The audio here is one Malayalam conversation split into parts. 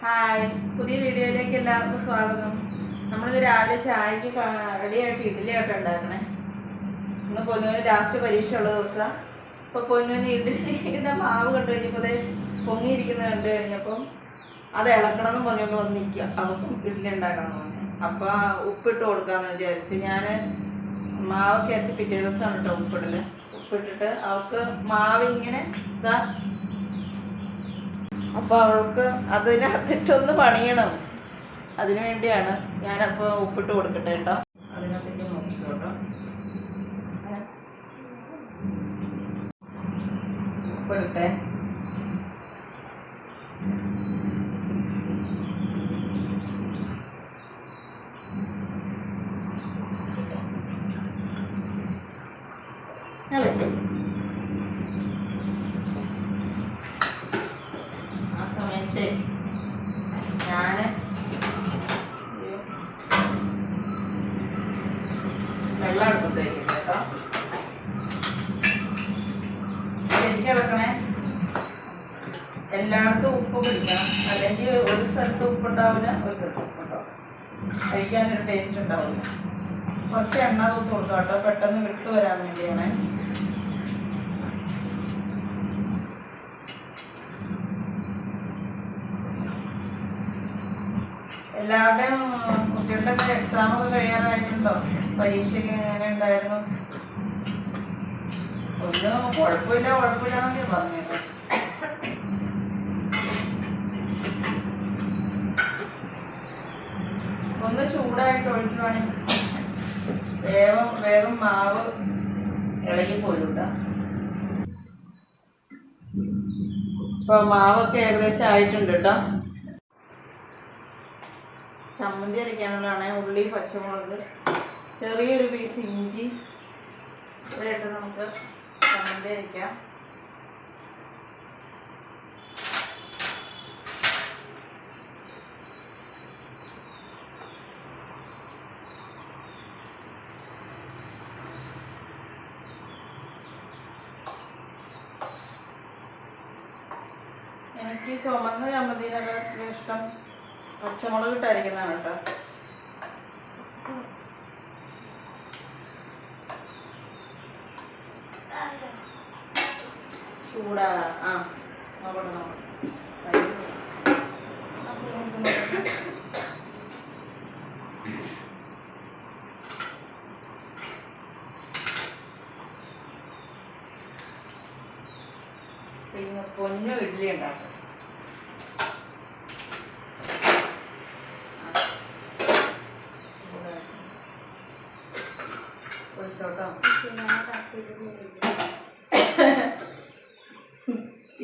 ഹായ് പുതിയ വീഡിയോയിലേക്ക് എല്ലാവർക്കും സ്വാഗതം. നമ്മളിത് രാവിലെ ചായക്ക് റെഡിയായിട്ട് ഇഡ്ഡലി ആയിട്ട് ഉണ്ടാക്കണേ. ഇന്ന് പൊന്നുവിന് ലാസ്റ്റ് പരീക്ഷ ഉള്ള ദിവസം. അപ്പോൾ പൊന്നുവിന് ഇഡ്ഡലിയുടെ മാവ് കണ്ടു കഴിഞ്ഞപ്പോൾ അതേ പൊങ്ങിയിരിക്കുന്നത് കണ്ടു കഴിഞ്ഞപ്പം അത് ഇളക്കണം എന്ന് പറഞ്ഞുകൊണ്ട് വന്ന് നിൽക്കുക. അവർക്കും ഇഡ്ഡലി ഉണ്ടാക്കണം എന്ന് പറഞ്ഞു. അപ്പോൾ ഉപ്പിട്ട് കൊടുക്കാമെന്ന് വിചാരിച്ചു. ഞാൻ മാവൊക്കെ അരച്ച് പിറ്റേ ദിവസമാണ് കേട്ടോ ഉപ്പിടൽ. ഉപ്പിട്ടിട്ട് അവർക്ക് മാവ് ഇങ്ങനെ ഇതാ അപ്പൊ അവൾക്ക് അതിനകത്തിട്ടൊന്ന് പണിയണം. അതിനു വേണ്ടിയാണ് ഞാനപ്പോൾ ഉപ്പിട്ട് കൊടുക്കട്ടെ കേട്ടോ അതിനകത്തേക്ക് നോക്കിക്കോട്ടോ. ഉപ്പിടട്ടെ അല്ലേ ആ സമയത്ത് ഞാൻ വെള്ളം എടുത്ത് വയ്ക്കും കേട്ടോ എനിക്ക് ഇളക്കണേ എല്ലായിടത്തും ഉപ്പ് പിടിക്കണം. അല്ലെങ്കിൽ ഒരു സ്ഥലത്ത് ഉപ്പുണ്ടാവില്ല ഒരു സ്ഥലത്ത് ഉപ്പുണ്ടാവും കഴിക്കാനൊരു ടേസ്റ്റ് ഉണ്ടാവില്ല. കുറച്ച് എണ്ണ തൂത്ത് കൊടുക്കാം കേട്ടോ. പെട്ടെന്ന് വിട്ടു വരാൻ വേണ്ടിയാണ്. എല്ലാവരുടെയും കുട്ടികളുടെ എക്സാം ഒക്കെ കഴിയാനായിട്ടുണ്ടോ പരീക്ഷയ്ക്ക് എങ്ങനെ ഉണ്ടായിരുന്നു? ഒന്നും കുഴപ്പമില്ല കുഴപ്പമില്ലാന്നൊക്കെ പറഞ്ഞത്. ഒന്ന് ചൂടായിട്ട് ഒഴിക്കുവാണെങ്കിൽ വേഗം വേഗം മാവ് ഇളകി പോയിട്ട ഇപ്പൊ മാവൊക്കെ ഏകദേശം ആയിട്ടുണ്ട് കേട്ടോ. ചമ്മന്തി അരയ്ക്കാനുള്ളതാണ് ഉള്ളി പച്ചമുളക് ചെറിയൊരു പീസ് ഇഞ്ചി. ഇവരായിട്ട് നമുക്ക് ചമ്മന്തി അരയ്ക്കാം എനിക്ക് ചുമന്ന ചമ്മന്തിനൊക്കെ ഇഷ്ടം. പച്ചമുളക് ഇട്ടായിരിക്കുന്നതാണ് കേട്ടോ. ചൂടാ. ആ നോക്കട്ടെ നോക്കട്ടെ. പിന്നെ പൊന്നും ഇഡ്ഡലി ഉണ്ടാക്കും ഒഴിച്ചോട്ടോ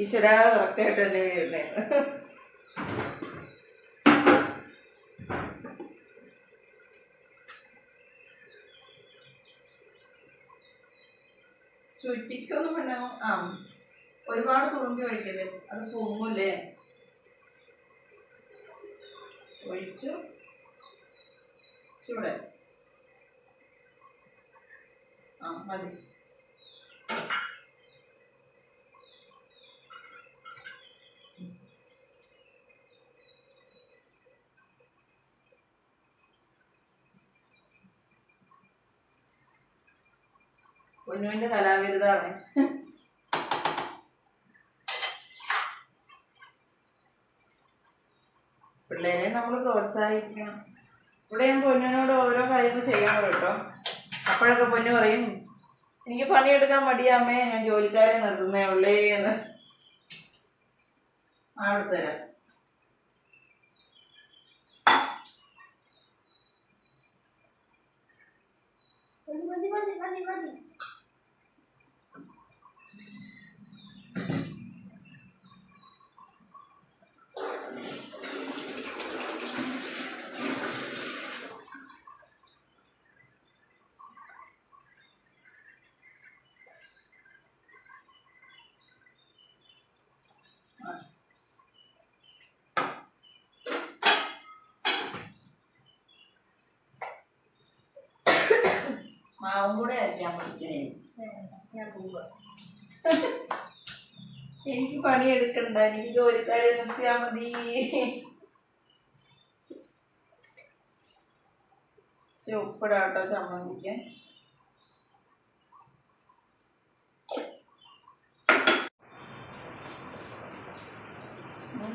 ഈശ്വര കറക്റ്റായിട്ട് തന്നെ വീഴണേ. ചുറ്റിക്കൊന്നും വേണോ ആ ഒരുപാട് തുളുമ്പി ഒഴിക്കല്ലേ? അത് പോകുമല്ലേ ഒഴിച്ചു. ചൂടെ. ആ മതി. പൊന്നുവിന്റെ കലാവിരുതാണ്. പിള്ളേരെ നമ്മൾ പ്രോത്സാഹിപ്പിക്കണം. ഇവിടെ ഞാൻ പൊന്നുവിനോട് ഓരോ കാര്യങ്ങൾ ചെയ്യാൻ കേട്ടോ. അപ്പോഴൊക്കെ പൊന്നു പറയും എനിക്ക് പണിയെടുക്കാൻ മടിയാമേ ഞാൻ ജോലിക്കാരെ നിർത്തുന്നേ ഉള്ളേ എന്ന്. അവിടെ തരാം. മതി മതി മതി മതി. മാവും കൂടെ അരയ്ക്കാൻ പഠിക്കണേ. ഞാൻ പോവുക. എനിക്ക് പണിയെടുക്കണ്ട എനിക്ക് ജോലിക്കാരെ നിർത്തിയാൽ മതി. ഉപ്പിടാട്ടോ ചമ്മന്തിക്കാൻ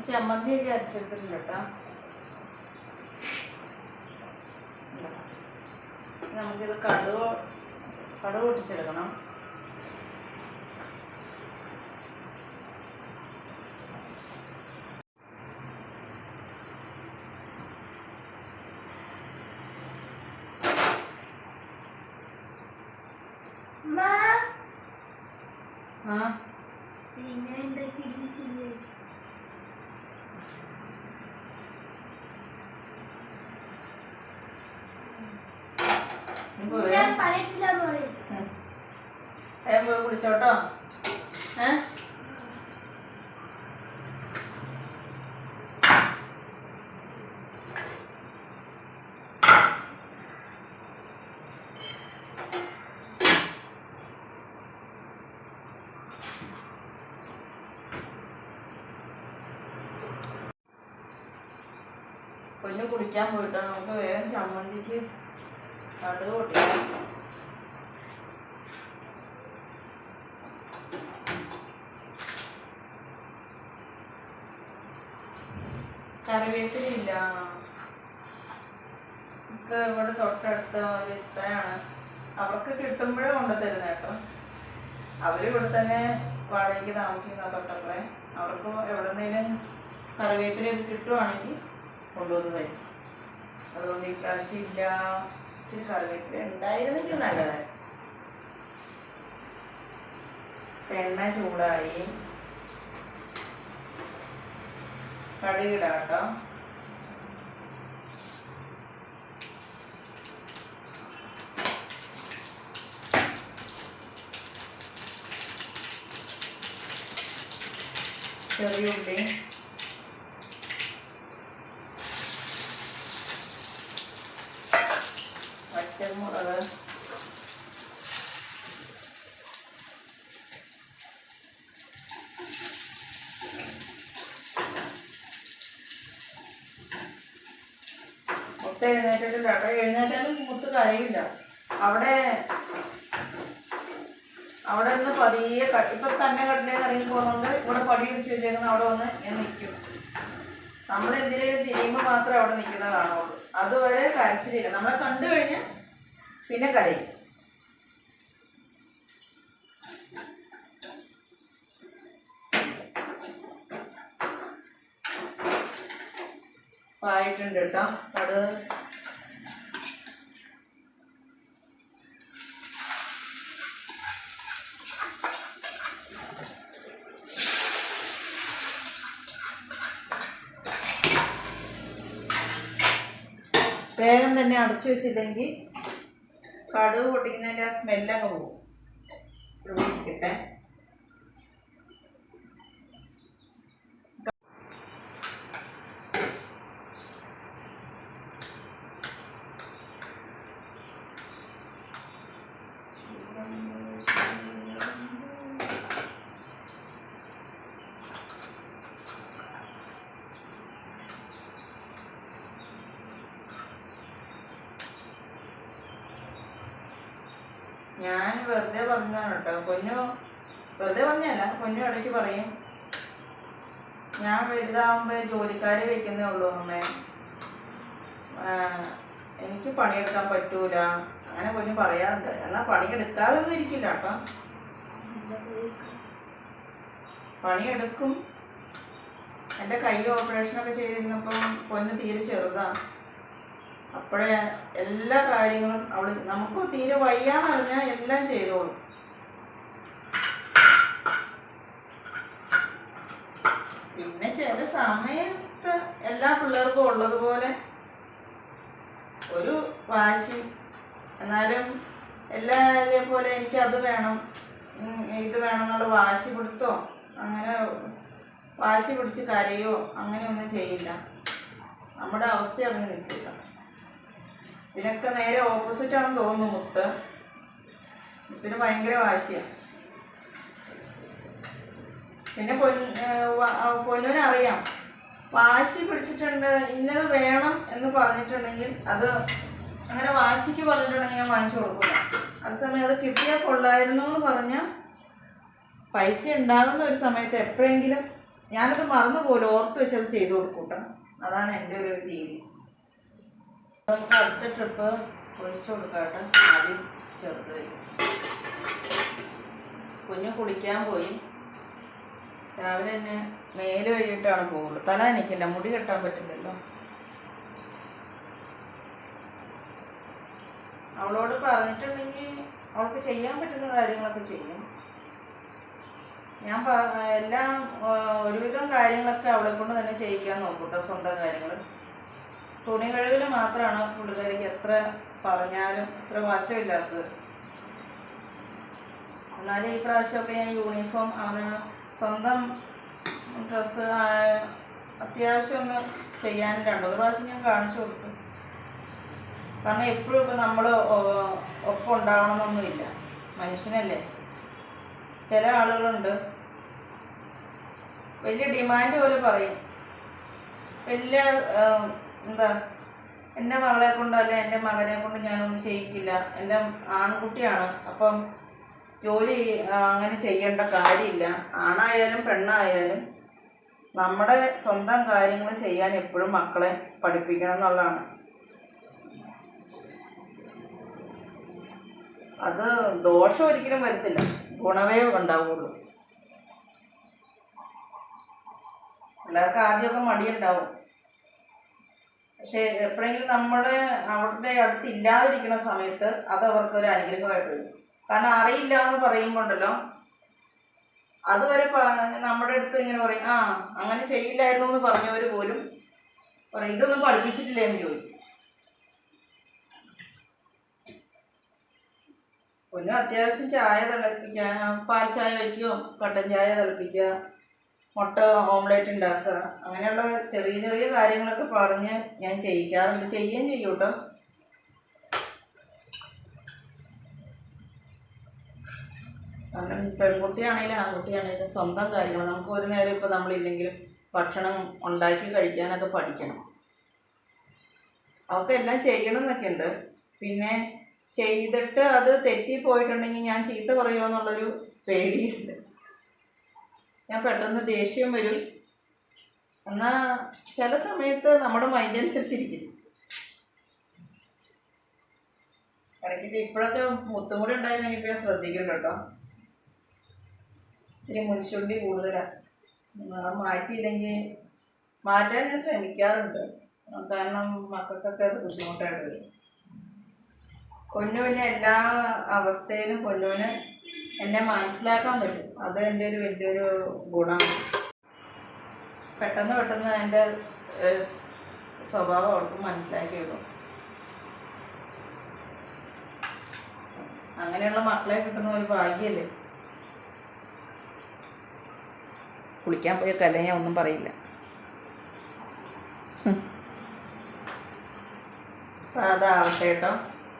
ചമ്മന്തിയൊക്കെ അരച്ചെടുത്തിട്ടില്ല കേട്ടോ. നമുക്കിത് കടുവ് കടു പൊട്ടിച്ചെടുക്കണം. ആ ഞാൻ ഉണ്ടാക്കി ഇടിച്ചില്ലേ ഇനി പോയി ഞാൻ പറയത്തില്ലെന്ന് പറയും വേഗം പോയി കുടിച്ചോട്ടോ ഏ? കുഞ്ഞ് കുടിക്കാൻ പോയിട്ടോ. നമുക്ക് വേഗം ചമ്മന്തിക്ക് കടുക് പൊട്ടിക്കാം കറിവേപ്പിലില്ല നമുക്ക് ഇവിടെ തൊട്ടടുത്ത ഒരു ഇത്തയാണ് അവർക്ക് കിട്ടുമ്പോഴേ കൊണ്ടുതരുന്ന കേട്ടോ. അവരിവിടെ തന്നെ വാടകയ്ക്ക് താമസിക്കുന്ന തൊട്ടപ്പുറേ. അവർക്ക് എവിടെന്നേലും കറിവേപ്പിലൊക്കെ കിട്ടുവാണെങ്കിൽ കൊണ്ടുവന്ന് തരും. അതുകൊണ്ട് ഈ പ്രാവശ്യം ഇല്ല. ഇച്ചിരി കറിവേപ്പില ഉണ്ടായിരുന്നെങ്കിൽ നല്ലതായി എണ്ണ ചൂടായി. കടുകിടാം ചെറിയ ഉള്ളി പച്ചമുളക് മുത്ത എഴുന്നേറ്റിട്ടില്ല കേട്ടോ എഴുന്നേറ്റാലും മുത്ത് കഴിയില്ല അവിടെ അവിടെ നിന്ന് പതിയെ ഇപ്പൊ തന്നെ കട്ടിലേക്ക് ഇറങ്ങി പോകുന്നുണ്ട് ഇവിടെ പടി പിടിച്ച് വെച്ചേക്കുന്ന അവിടെ വന്ന് ഞാൻ നിൽക്കും നമ്മൾ എന്തിനേലും തിരിയുമ്പോൾ മാത്രമേ അവിടെ നിൽക്കുന്നത് കാണുള്ളൂ. അതുവരെ കരച്ചിലില്ല. നമ്മളെ കണ്ടു കഴിഞ്ഞാൽ പിന്നെ കരയും. ായിട്ടുണ്ട് കേട്ടോ. അത് വേഗം തന്നെ അടച്ചു വെച്ചില്ലെങ്കിൽ കടുവ് പൊട്ടിക്കുന്നതിന്റെ ആ സ്മെല്ലങ്ങ് പോകും ഇവിടെ ഞാൻ വെറുതെ പറഞ്ഞതാണ് കേട്ടോ. പൊന്നു വെറുതെ പറഞ്ഞല്ല പൊന്നു ഇടയ്ക്ക് പറയും. ഞാൻ വലുതാവുമ്പോ ജോലിക്കാരെ വെക്കുന്നേ ഉള്ളൂ അമ്മേ. എനിക്ക് പണിയെടുക്കാൻ പറ്റൂല. അങ്ങനെ പൊന്നു പറയാറുണ്ട്. എന്നാൽ പണിയെടുക്കാതൊന്നും ഇരിക്കില്ല കേട്ടോ. പണിയെടുക്കും. എന്റെ കൈ ഓപ്പറേഷനൊക്കെ ചെയ്തിരുന്നപ്പം പൊന്ന് തീരെ ചെറുതാണ് അപ്പോഴേ എല്ലാ കാര്യങ്ങളും അവൾ നമുക്ക് തീരെ വയ്യാന്ന് അറിഞ്ഞാൽ എല്ലാം ചെയ്തോളും. പിന്നെ ചില സമയത്ത് എല്ലാ പിള്ളേർക്കും ഉള്ളതുപോലെ ഒരു വാശി. എന്നാലും എല്ലാവരെയും പോലെ എനിക്ക് അത് വേണം ഇത് വേണം എന്നുള്ള വാശി പിടുത്തോ അങ്ങനെ വാശി പിടിച്ച് കരയോ അങ്ങനെയൊന്നും ചെയ്യില്ല. നമ്മുടെ അവസ്ഥ അറിഞ്ഞ് നിൽക്കില്ല. ഇതിനൊക്കെ നേരെ ഓപ്പോസിറ്റ് ആണെന്ന് തോന്നുന്നു മുത്ത്. മുത്തിന് ഭയങ്കര വാശിയാ. പിന്നെ പൊന്നുവിനെ അറിയാം വാശി പിടിച്ചിട്ടുണ്ട് ഇന്നത് വേണം എന്ന് പറഞ്ഞിട്ടുണ്ടെങ്കിൽ അത് അങ്ങനെ വാശിക്ക് പറഞ്ഞിട്ടുണ്ടെങ്കിൽ ഞാൻ വാങ്ങിച്ചു കൊടുക്കില്ല. അതേസമയം അത് കിട്ടിയാൽ കൊള്ളായിരുന്നു എന്ന് പറഞ്ഞാൽ പൈസ ഉണ്ടാകുന്ന ഒരു സമയത്ത് എപ്പോഴെങ്കിലും ഞാനത് മറന്നു പോലും ഓർത്ത് വെച്ചത് ചെയ്തു കൊടുക്കൂട്ടോ അതാണ് എന്റെ ഒരു രീതി. നമുക്ക് അടുത്ത ട്രിപ്പ് ഒഴിച്ചു കൊടുക്കാട്ടെ ആദ്യം ചേർത്ത് വരും കുഞ്ഞ് കുളിക്കാൻ പോയി. രാവിലെ തന്നെ മേൽ കഴിഞ്ഞിട്ടാണ് പോകുള്ളൂ തല എനിക്കില്ല മുടി കെട്ടാൻ പറ്റില്ലല്ലോ. അവളോട് പറഞ്ഞിട്ടുണ്ടെങ്കിൽ അവൾക്ക് ചെയ്യാൻ പറ്റുന്ന കാര്യങ്ങളൊക്കെ ചെയ്യും. ഞാൻ എല്ലാം ഒരുവിധം കാര്യങ്ങളൊക്കെ അവളെ കൊണ്ട് തന്നെ ചെയ്യിക്കാൻ നോക്കൂട്ടോ സ്വന്തം കാര്യങ്ങൾ തുണി കഴുകൽ മാത്രമാണ് പുള്ളിക്കാരിക്ക് എത്ര പറഞ്ഞാലും എത്ര വശമില്ലാത്തത്? എന്നാലും ഈ പ്രാവശ്യമൊക്കെ ഞാൻ യൂണിഫോം അവന് സ്വന്തം ഡ്രസ്സ് അത്യാവശ്യം ഒന്ന് ചെയ്യാൻ രണ്ടു പ്രാവശ്യം ഞാൻ കാണിച്ചു കൊടുത്തു. കാരണം എപ്പോഴും ഇപ്പം നമ്മൾ ഒപ്പം ഉണ്ടാവണമെന്നൊന്നുമില്ല. മനുഷ്യനല്ലേ? ചില ആളുകളുണ്ട്. വലിയ ഡിമാൻഡ് പോലെ പറയും. വലിയ എന്താ? എന്റെ മകളെ കൊണ്ടോ അല്ലെ എന്റെ മകനെ കൊണ്ട് ഞാനൊന്നും ചെയ്യിക്കില്ല. എന്റെ ആൺകുട്ടിയാണ്. അപ്പം ജോലി അങ്ങനെ ചെയ്യേണ്ട കാര്യമില്ല. ആണായാലും പെണ്ണായാലും നമ്മുടെ സ്വന്തം കാര്യങ്ങൾ ചെയ്യാൻ എപ്പോഴും മക്കളെ പഠിപ്പിക്കണം എന്നുള്ളതാണ്. അത് ദോഷം ഒരിക്കലും വരത്തില്ല. ഗുണമേ ഉണ്ടാവുള്ളൂ. എല്ലാവർക്കും ആദ്യമൊക്കെ മടിയുണ്ടാവും. പക്ഷെ എപ്പോഴെങ്കിലും നമ്മുടെ അവരുടെ അടുത്ത് ഇല്ലാതിരിക്കുന്ന സമയത്ത് അത് അവർക്ക് ഒരു അനുഗ്രഹമായിട്ട് വരും. കാരണം അറിയില്ല എന്ന് പറയുമ്പോണ്ടല്ലോ അതുവരെ നമ്മുടെ അടുത്ത് ഇങ്ങനെ പറയും ആ അങ്ങനെ ചെയ്യില്ലായിരുന്നു എന്ന് പറഞ്ഞവർ പോലും പറയും ഇതൊന്നും പഠിപ്പിച്ചിട്ടില്ല? എന്ന് ചോദിക്കും. ഒന്നും അത്യാവശ്യം ചായ തിളപ്പിക്കുക പാൽ ചായ വയ്ക്കുകയോ കട്ടൻ ചായ തിളപ്പിക്കുക മുട്ട ഓംലേറ്റ് ഉണ്ടാക്കുക. അങ്ങനെയുള്ള ചെറിയ ചെറിയ കാര്യങ്ങളൊക്കെ പറഞ്ഞ് ഞാൻ ചെയ്യിക്കാറുണ്ട്. ചെയ്യുകയും ചെയ്യും കേട്ടോ കാരണം പെൺകുട്ടിയാണെങ്കിലും ആൺകുട്ടിയാണെങ്കിലും സ്വന്തം കാര്യങ്ങൾ. നമുക്ക് ഒരു നേരം ഇപ്പോൾ നമ്മളില്ലെങ്കിലും ഭക്ഷണം ഉണ്ടാക്കി കഴിക്കാനൊക്കെ പഠിക്കണം. അവർക്ക് എല്ലാം ചെയ്യണം എന്നൊക്കെ ഉണ്ട് പിന്നെ ചെയ്തിട്ട് അത് തെറ്റിപ്പോയിട്ടുണ്ടെങ്കിൽ ഞാൻ ചീത്ത പറയുമോ എന്നുള്ളൊരു പേടിയുണ്ട്. ഞാൻ പെട്ടെന്ന് ദേഷ്യം വരും. എന്നാൽ ചില സമയത്ത് നമ്മുടെ മൈൻഡ് അനുസരിച്ചിരിക്കും. ഇടയ്ക്ക് ഇപ്പോഴൊക്കെ മുത്തും ഉണ്ടായി കഴിഞ്ഞപ്പോൾ ഞാൻ ശ്രദ്ധിക്കും കേട്ടോ. ഇത്തിരി മുൻചുണ്ടി കൂടുതലാണ് മാറ്റിയില്ലെങ്കിൽ മാറ്റാൻ ഞാൻ ശ്രമിക്കാറുണ്ട്. കാരണം മക്കൾക്കൊക്കെ അത് ബുദ്ധിമുട്ടായിട്ട് വരും. പൊന്നുവിന് എല്ലാ അവസ്ഥയിലും പൊന്നുവിന് എന്നെ മനസ്സിലാക്കാൻ പറ്റും. അത് എന്റെ ഒരു വലിയൊരു ഗുണമാണ്. പെട്ടെന്ന് പെട്ടെന്ന് എന്റെ സ്വഭാവം അവർക്ക് മനസ്സിലാക്കിയുള്ളൂ അങ്ങനെയുള്ള മക്കളെ കിട്ടുന്ന ഒരു ഭാഗ്യല്ലേ? കുളിക്കാൻ പോയ കല ഞാൻ ഒന്നും പറയില്ല. അപ്പം അതാവട്ടെ കേട്ടോ.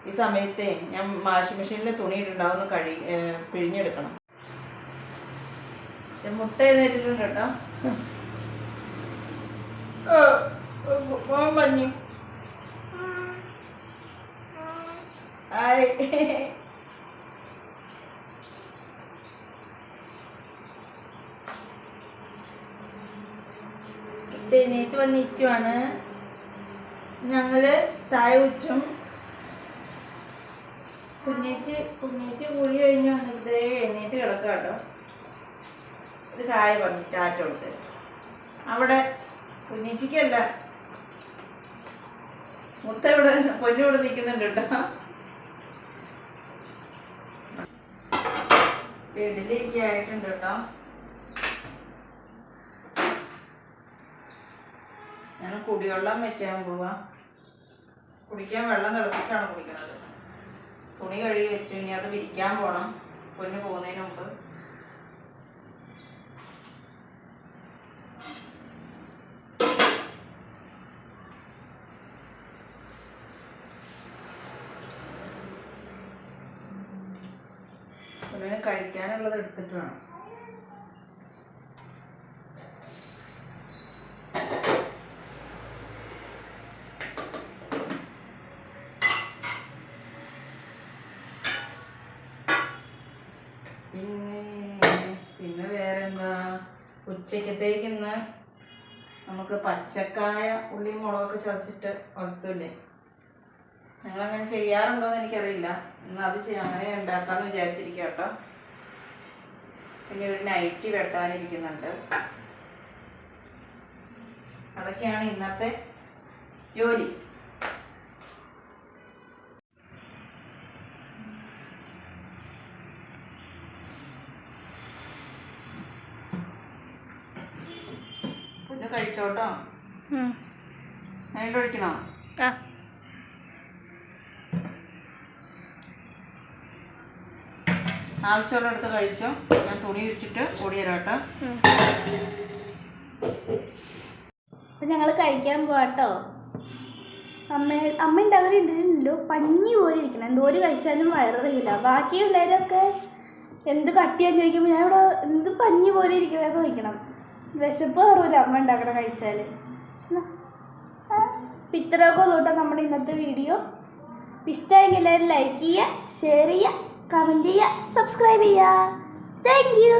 ഈ സമയത്തെ ഞാൻ വാഷിംഗ് മെഷീനിൽ തുണി ഇട്ടുണ്ടാവുന്ന കഴി പിഴിഞ്ഞെടുക്കണം. മുട്ട എഴുന്നേറ്റിട്ടുണ്ട് കേട്ടോ. മോൻ പറഞ്ഞു എണീറ്റ് വന്നിച്ചുവാണ് ഞങ്ങൾ തായ ഉച്ചും കുഞ്ഞേച്ച് കുഞ്ഞേച്ച് കുളി കഴിഞ്ഞ് വന്നിട്ടേ എണീറ്റ് കിടക്കുക കേട്ടോ ഒരു കായ പറഞ്ഞു ടാറ്റ കൊടുത്ത്. അവിടെ കുഞ്ഞേച്ചിക്കല്ല. മുത്ത ഇവിടെ പൊന്നു ഇവിടെ നിൽക്കുന്നുണ്ട് കേട്ടോ വീട്ടിലേക്ക് ആയിട്ടുണ്ട് കേട്ടോ ഞാൻ കുടിവെള്ളം വെക്കാൻ പോവാ. കുടിക്കാൻ വെള്ളം തിളപ്പിച്ചാണ് കുടിക്കുന്നത്. തുണി കഴുകി വെച്ചു. ഇനി അത് വിരിക്കാൻ പോണം. പൊന്ന് പോകുന്നതിന് മുമ്പ്. കഴിക്കാനുള്ളത് എടുത്തിട്ട് വേണം. പിന്നെ പിന്നെ വേറെന്താ? ഉച്ചക്കത്തേക്ക് ഇന്ന് നമുക്ക് പച്ചക്കായ ഉള്ളിയും മുളകൊക്കെ ചതച്ചിട്ട് വളർത്തൂലേ നിങ്ങളങ്ങനെ ചെയ്യാറുണ്ടോ എന്ന് എനിക്കറിയില്ല. ഇന്ന് അത് ചെയ്യാം അങ്ങനെ ഉണ്ടാക്കാന്ന് വിചാരിച്ചിരിക്കുക കേട്ടോ പിന്നെ ഒരു നൈറ്റി വെട്ടാനിരിക്കുന്നുണ്ട്. അതൊക്കെയാണ് ഇന്നത്തെ ജോലി. കഴിച്ചോട്ടോ. അതിന്റെ ഒഴിക്കണോ ആ. ആവശ്യമുള്ളിടത്ത് കഴിച്ചോ. ഞാൻ തുണി വിരിച്ചിട്ട് ഓടിയരാം കേട്ടോ അപ്പൊ ഞങ്ങൾ കഴിക്കാൻ പോവാട്ടോ. അമ്മ അമ്മ ഉണ്ടല്ലോ. പഞ്ഞി പോലെ ഇരിക്കണം. എന്തോര് കഴിച്ചാലും വയറിയില്ല ബാക്കിയുള്ളവരൊക്കെ എന്ത് കട്ടിയാന്ന് ചോദിക്കുമ്പോൾ ഞാൻ ഇവിടെ എന്ത് പഞ്ഞി പോലെ ഇരിക്കണമെന്ന് ചോദിക്കണം. വിശപ്പ് കയറൂല അമ്മ ഉണ്ടാക്കണ കഴിച്ചാൽ ഇത്രയൊക്കെ ഉള്ളൂട്ടോ നമ്മുടെ ഇന്നത്തെ വീഡിയോ. ഇഷ്ടമായെങ്കിൽ എല്ലാവരും ലൈക്ക് ചെയ്യുക ഷെയർ ചെയ്യുക കമന്റ് ചെയ്യുക സബ്സ്ക്രൈബ് ചെയ്യുക. Thank you